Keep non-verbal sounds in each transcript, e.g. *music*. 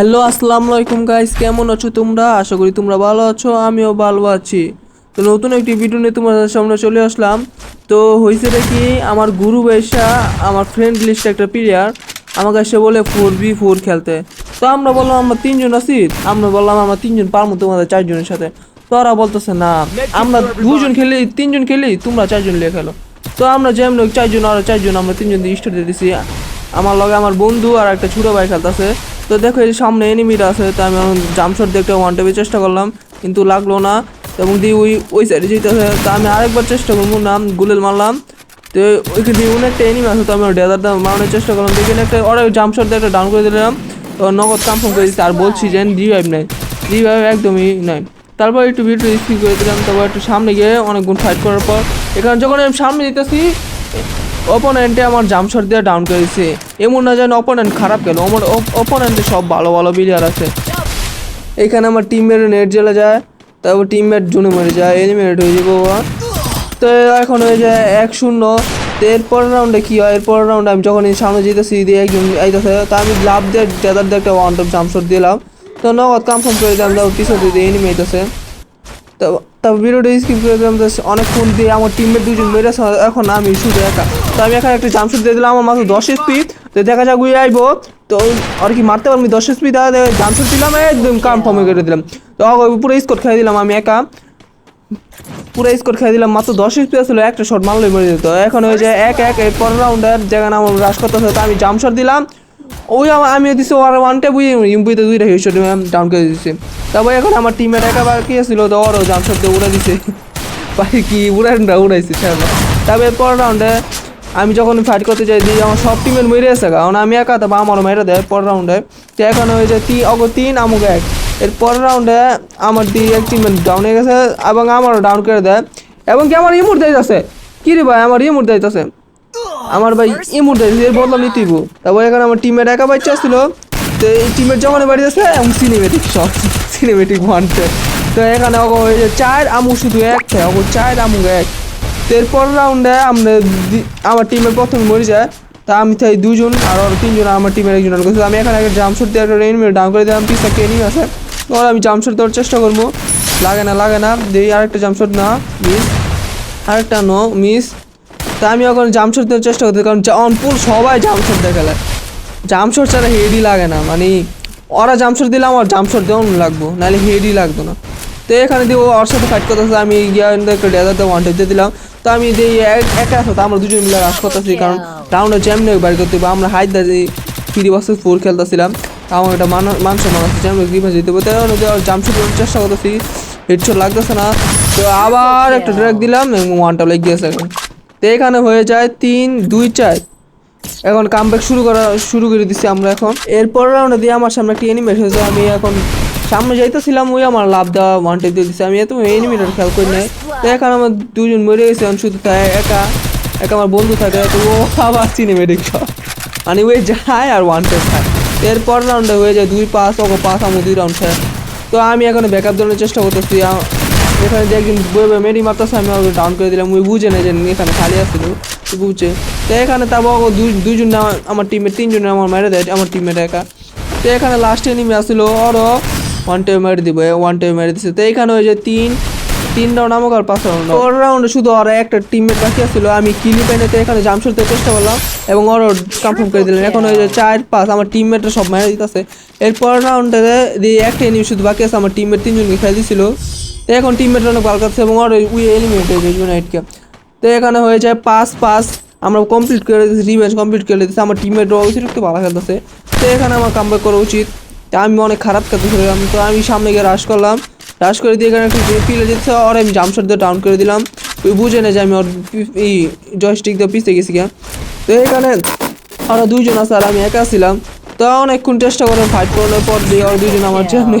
Hello আসসালামু আলাইকুম guys কেমন আছো তোমরা? আশা করি তোমরা ভালো আছো, আমিও ভালো আছি। তো নতুন একটি ভিডিও নিয়ে তোমাদের সামনে চলে আসলাম। তো হয়েছে কি, আমার গুরু বৈশা আমার ফ্রেন্ড লিস্ট একটা প্লেয়ার আমাকে এসে বলে ফোর বি ফোর খেলতে। তো আমরা বললাম, আমরা তিনজন আছি। আমরা বললাম, আমরা তিনজন পারব তোমাদের চারজনের সাথে। তো ওরা বলতেছে, না, আমরা দুজন খেলি, তিনজন খেলি, তোমরা চারজন লিয়ে খেলো। তো আমরা যেমন চারজন, আর চারজন, আমরা তিনজন দিয়ে স্টার্ট দিয়ে দিছি। আমার লগে আমার বন্ধু আর একটা ছোট ভাই খেলতেছে। তো দেখো এই সামনে এনিমিটা আছে, তো আমি জামশট দেখতে ওয়ান টেপে চেষ্টা করলাম, কিন্তু লাগল না। এবং দিয়ে ওই ওই সাইডে যেতেছে, তো আমি আরেকবার চেষ্টা করব নাম গুলেল মারলাম। তো ওইখানে দিয়ে অনেক একটা এনিমি আছে, তো আমি ডেজার মারানোর চেষ্টা করলাম। দেখেন একটা ওরা জামশট দিয়ে একটা ডাউন করে দিলাম। নগদ কনফার্ম করে দিচ্ছি, আর বলছি যে রিভাইভ নেই। রিভাইভ একদমই নয় তারপর একটু ভিডিও স্কিপ করে দিলাম, তারপর একটু সামনে গিয়ে অনেকক্ষণ ফাইট করার পর, এখানে যখন আমি সামনে যেতেছি অপোনেন্টে আমার জামশট দিয়ে ডাউন করে দিচ্ছে এমন না যেন অপোনেন্ট খারাপ গেল আমার অপোনেন্টে সব ভালো ভালো প্লেয়ার আছে। এখানে আমার টিমমেট নেট জ্বলে যায়, তারপর টিমমেট জুনে মরে যায় এলিমিনেট হয়ে যাব তো এখন হয়ে যায় এক শূন্য। তো এরপর রাউন্ডে কী হয়? এরপর রাউন্ডে আমি যখন সামনে যেতেছি, দিয়ে একজন আইতেছে, তো আমি লাভ দিয়ে ডেদার দিয়ে একটা ওয়ান টপ জামশট দিলাম। তো নগদ কনফার্ম করে দিলাম, তারপর পিছন দিয়ে এনিমি আইতেছে তো তারপর ভিডিওটা স্কিপ করে দিলাম তো অনেকক্ষণ দিয়ে আমার টিমমেট দুজন মেরেছে এখন আমি শুধু একা। তো আমি এখানে একটা জামশুট দিয়ে দিলাম, আমার মাত্র দশ স্পিড তো দেখা যাক উই আইবো। তো আর কি মারতে পারবি দশ স্পিড জামশুট দিলাম, একদম কনফার্মে করে দিলাম। তো পুরো স্কোর খেয়ে দিলাম আমি একা। পুরো স্কোর খেয়ে দিলাম, মাত্র দশ স্পিড আসলে, একটা শট মারলেই মরে যেত। এখন ওই যে এক এক পরের রাউন্ডের যেখানে আমার রাশ করতে তো আমি জামশট দিলাম। ওই আমার আমি দিছি ওর ওয়ান ট্যাপ উই ইম্পুইতে দুইটা হেডশট ডাউন করে দিচ্ছি তারপর এখন আমার টিমের একেবার কি ছিল তো ওরও জামশট দিয়ে উড়ে দিছে। *laughs* পাখি কি উড়ানটা উড়াইছে, ছাড়া তারপর পরের রাউন্ডে আমি যখন ফাইট করতে যাই দিই আমার সব টিমের মেরে আছে কারণ আমি একা তারপর আমারও মেরে দেয় পরের রাউন্ডে তো এখন যে তিন অগ তিন, আমুক এক। এর পরের রাউন্ডে আমার দি এক টিমের ডাউন হয়ে গেছে, এবং আমারও ডাউন করে দেয়। এবং কি আমার ইমুর দিতেছে কি রে ভাই, আমার ইমুর দিতেছে আমার ভাই ইমুর দিতেছে এর নিতেইব তারপর এখন আমার টিমের একা বাচ্চা ছিল। তো এই টিমের যখন বাড়ি আছে এবং সিনেমেটিক সব সিনেমেটিক ওয়ানটে তো। এখানে চার আমু শুধু এক থাকে অগ চার আমু এক। তো এরপর রাউন্ডে আমরা আমার টিমের প্রথম মরে যায়। তা আমি তাই দুজন আর তিনজন আমার টিমের একজন। করছে আমি এখানে একটা জাম্পশট দিয়ে একটা এনিমি ডাউন করে দিলাম পিস একটা নিয়ে আছে ওর আমি জাম্পশট দেওয়ার চেষ্টা করব। লাগে না লাগে না, দিই আরেকটা জাম্পশট না মিস আরেকটা নো মিস তা আমি এখন জামশট দেওয়ার চেষ্টা করতে কারণ অনপুর সবাই জামশট দেখালে। জামশট ছাড়া হেডই লাগে না মানে ওরা জামশট দিলে আমার জামশট দেওয়া লাগবো, নাহলে হেডই লাগতো না। তো এখানে দিয়ে ওর সাথে ফাইট করতেছে, আমি গিয়ে একটা ডেজারতে ওয়ান দিয়ে দিলাম। তো আমি দিয়ে এক- একা আছে, তো আমরা দুজন মিলে রাশ করতেছি, কারণ রাউন্ডে চ্যাম্পিয়ন বাড়ি করতে হবে। আমরা হাইদা যে থ্রি ভার্সেস ফোর খেলতেছিলাম আমার একটা মান মাংস মানুষ চ্যাম্পিয়ন যেতে হবে? তাই জামশট দেওয়ার চেষ্টা করতেছি হেডশট লাগতেছে না। তো আবার একটা ড্র্যাগ দিলাম ওয়ানটা লেগে গেছে এখন। তো এখানে হয়ে যায় তিন, দুই, চার। এখন কামব্যাক শুরু করা, শুরু করে দিচ্ছি আমরা এখন। এরপর রাউন্ডে দিয়ে আমার সামনে একটা এনিমেট হয়েছে আমি এখন সামনে যাইতেছিলাম, ওই আমার লাভ দেওয়া ওয়ানটে দিয়ে দিচ্ছি আমি এত এনিমিটার খেয়াল করি নাই। তো এখন আমার দুজন মরে গেছে, এখন শুধু তাই একা একা আমার বন্ধু থাকে, তো ও আবার সিনেমেটিক সব মানে ওই যায় আর ওয়ানটে খায়। এরপর রাউন্ডে হয়ে যায় দুই পাঁচ ওকে পাঁচ আমার দুই রাউন্ড খায়। তো আমি এখন ব্যাকআপ দেওয়ার চেষ্টা করতেছি। এখানে যে একদিন বই বই মেরি মারতেছে, আমি ওকে ডাউন করে দিলাম। ওই বুঝে না যে এখানে খালি আসছিল বুঝছে। তো এখানে তারপর দুইজন আমার- টিমের তিনজন আমার মেরে দেয়, আমার টিমের একা। তো এখানে লাস্টে নিমে আসছিল ওরও ওয়ান টাইম মেরে দিব ওয়ান টাইম মেরে দিচ্ছে তো এখানে ওই যে তিন তিন রাউন্ড আমাকে আর পাঁচ রাউন্ড ওর রাউন্ডে শুধু ওরা একটা টিমমেট বাকি আসছিল আমি কিলি পেনেতে এখানে জাম শুরুতে চেষ্টা করলাম এবং ওর কনফার্ম করে দিলাম এখন ওই যে চার পাঁচ, আমার টিমমেটরা সব মেরে দিতেছে। এরপর রাউন্ডে দিয়ে একটা এনিমি শুধু বাকি আছে, আমার টিমমেট তিনজনকে খেলে দিছিল। এখন টিমমেট অনেক ভালো কাছে এবং ওর উই এলিমিনেট হয়ে যায় ইউনাইটকে তো এখানে হয়ে যায় পাঁচ পাঁচ, আমরা কমপ্লিট করে দিচ্ছি রিভেঞ্জ কমপ্লিট করে দিচ্ছি আমার টিমমেটরা অতিরিক্ত ভালো খেলতেছে। তো এখানে আমার কামব্যাক করা উচিত। আমি অনেক খারাপ খেলতেছিলাম তো আমি সামনে গিয়ে রাশ করলাম। রাশ করে দিয়ে এখানে একটা পিলে যেতে আর আমি জামশট দিয়ে ডাউন করে দিলাম। ওই বুঝে না যে আমি ওর এই জয়স্টিক দিয়ে পিছিয়ে গেছি গিয়া। তো এখানে আরও দুইজন আছে আর আমি একা ছিলাম। তো অনেকক্ষণ চেষ্টা করে ফাইট করানোর পর দিয়ে আর দুইজন আমার সামনে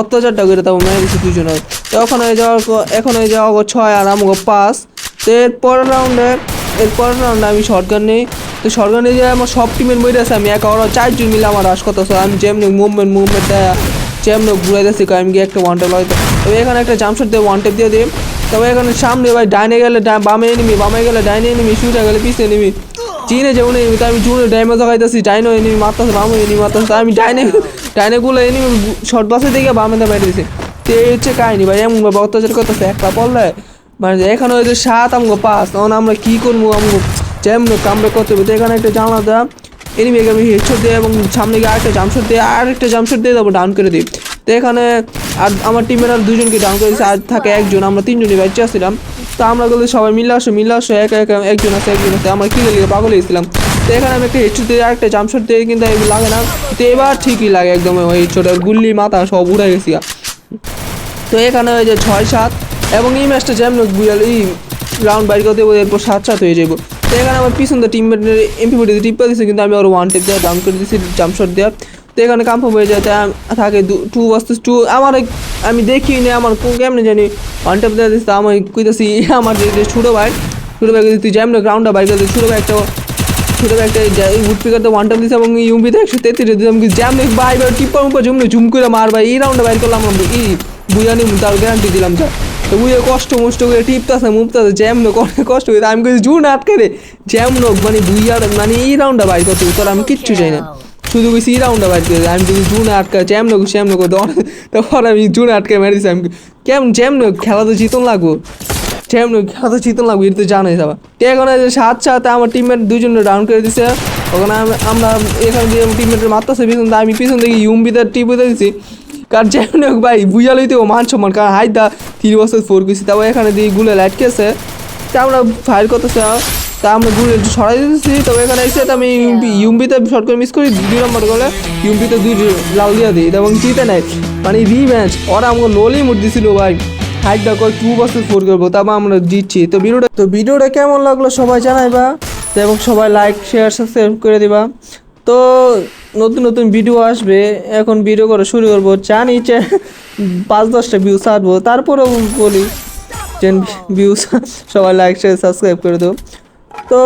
অত্যাচারটা করে তারপর মেরে দিচ্ছে দুজন তো এখন হয়ে যাওয়ার পর- এখন হয়ে যাওয়া গো ছয় আর আমাকে পাঁচ। তো এর পরের রাউন্ডে এর পরের রাউন্ডে আমি শর্টগান নেই। তো শর্টগান নিয়ে আমার সব টিমের মধ্যে আছে আমি একা ওরা চারজন মিলে আমার রাশ করতে আমি যেমনি মুভমেন্ট মুভমেন্ট দেয় যেমনি ঘুরে দিচ্ছি আমি গিয়ে একটা ওয়ান টেপ হয়তো তবে এখানে একটা জামশট দিয়ে ওয়ান টেপ দিয়ে দিই তবে এখানে সামনে ভাই ডাইনে গেলে বামে এনিমি বামে গেলে ডাইনে এনিমি শুটে গেলে পিছিয়ে এনিমি চিনে যেমন এনিমি তো আমি জুনে ড্যামেজ লাগাইতেছি ডাইনো এনিমি মারতেছে, বামে এনিমি মারতেছে তাই আমি ডাইনে ডাইনে গুলো এনিমি শর্ট বাসে দিকে বামে দা বাইরে দিছে। তো এই হচ্ছে কাহিনি ভাই, এমন ভাবে অত্যাচার করতেছে, একটা পড়লে মানে এখানে হয়েছে সাত আমগো পাঁচ, তখন আমরা কি করব আমগো? যেমন কামড়ে করতে হবে, তো এখানে একটা জানলা দেওয়া এনিমিকে আমি হেডশট দিয়ে এবং সামনে গিয়ে আরেকটা জামশট দিয়ে, আরেকটা জামশট দিয়ে তারপর ডাউন করে দিই। তো এখানে আর আমার টিমের আর দুজনকে ডাউন করে দিয়েছে আর থাকে একজন, আমরা তিনজনই বাইচে আসছিলাম। তো আমরা বলি সবাই মিলে আসো মিলে আসো, একা একা একজন আছে একজন আছে। আমরা কি লিগে পাগল হয়েছিলাম। তো এখানে আমি একটা হেডশট দিয়ে আরেকটা জামশট দিয়ে কিন্তু লাগে না। তো এবার ঠিকই লাগে একদম ওই হেডশট গুল্লি মাথা সব উড়ে গেছি তো এখানে ওই যে ছয় সাত, এবং এই ম্যাচটা যেমন বুঝাল, এই রাউন্ড বাইর করতে এরপর সাত সাত হয়ে যাব তো এখানে আমার পিছন দিয়ে টিম এমপি ফোর্টি টিপ্পা কিন্তু আমি ওর ওয়ান টেপ দেওয়া ডাউন করে দিচ্ছি জাম্পশট দেওয়া তো এখানে কাম্প হয়ে যায় থাকে টু ভার্সেস টু আমার আমি দেখি না, আমার কোন কেমনে জানি ওয়ান টেপ দেওয়া দিচ্ছে আমি কইতেছি, *laughs* আমার যে ছোটো ভাই ছোটো ভাই তুই যেমন গ্রাউন্ডটা বাইর করে ছোটো ভাই একটা ছোটো ভাই একটা উড পিকার ওয়ান টেপ দিচ্ছে এবং ইউম্পিতে একশো তেত্রিশ দিতাম জ্যাম বাই বাই টিপ্পার উপর জুমলে জুম করে মার ভাই। এই রাউন্ডে বাইর করলাম এই বুঝানি তার গ্যারান্টি দিলাম, যা। তো বুঝে কষ্ট মষ্ট করে টিপতাছে, মুপতাছে, জ্যাম নো কষ্ট করে। আমি কইছি, জুন আটকে রে? জ্যাম নো মানে বুইয়ার মানে এই রাউন্ডটা বাইর করতে তোর আমি কিচ্ছু চাই না। শুধু কইছি, এই রাউন্ডটা বাইর করে আমি যদি জুন আটকা জ্যাম নো শ্যাম নো করে তখন আমি জুন আটকে মেরেছি। আমি কেমন জ্যাম নো, খেলা তো জিতন লাগবো। জ্যাম নো, খেলা তো জিতন লাগবো, এটা তো জানাই তো এখন সাত সাথে আমার টিমমেট দুজন ডাউন করে দিছে। ওখানে আমি- আমরা এখানে দিয়ে টিমমেটের মারতেছে, পিছন আমি পিছন থেকে ইউম্বিতে টিপে দিছি। কার যেমন হোক ভাই বুঝা লইতে ও মান সম্মান, কারণ হাই দা, তিন বছর ফোর গেছি তাও এখানে দিয়ে গুলে লাইট কেছে তা আমরা ফায়ার করতেছে তা আমরা গুলে সরাই দিতেছি তবে এখানে এসে তো আমি ইউম্বিতে শর্ট করে মিস করি, দুই নম্বর গলে ইউম্বিতে দুই লাল দিয়ে দিই, এবং জিতে নেয়। মানে রিম্যাচ ওরা আমাকে লোলি মুট দিছিল ভাই। হাইট দা করে টু বছর ফোর করব তারপর আমরা জিতছি। তো ভিডিওটা তো ভিডিওটা কেমন লাগল সবাই জানাইবা এবং সবাই লাইক শেয়ার সাবস্ক্রাইব করে দিবা। তো নতুন নতুন ভিডিও আসবে, এখন ভিডিও করে শুরু করব। জানি পাঁচ দশটা ভিউ ছাড়বো, তারপরেও বলি যে ভিউ সবাই লাইক শেয়ার সাবস্ক্রাইব করে দেবো তো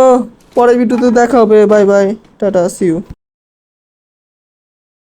পরের ভিডিওতে দেখা হবে বাই বাই টাটা সিউ